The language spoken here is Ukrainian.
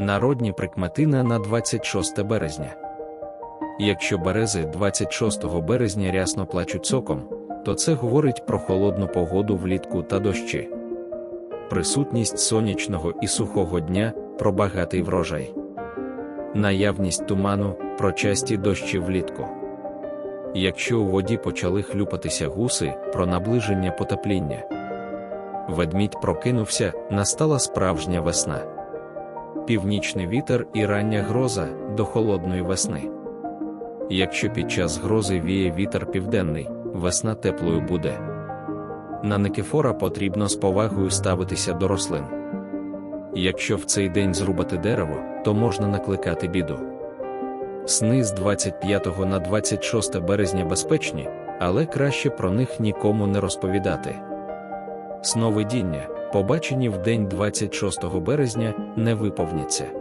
Народні прикметина на 26 березня. Якщо берези 26 березня рясно плачуть соком, то це говорить про холодну погоду влітку та дощі. Присутність сонячного і сухого дня про багатий врожай. Наявність туману про часті дощі влітку. Якщо у воді почали хлюпатися гуси про наближення потепління. Ведмідь прокинувся, настала справжня весна. Північний вітер і рання гроза до холодної весни. Якщо під час грози віє вітер південний, весна теплою буде. На Никифора потрібно з повагою ставитися до рослин. Якщо в цей день зрубати дерево, то можна накликати біду. Сни з 25 на 26 березня безпечні, але краще про них нікому не розповідати. Сновидіння, побачені в день 26 березня, не виповняться.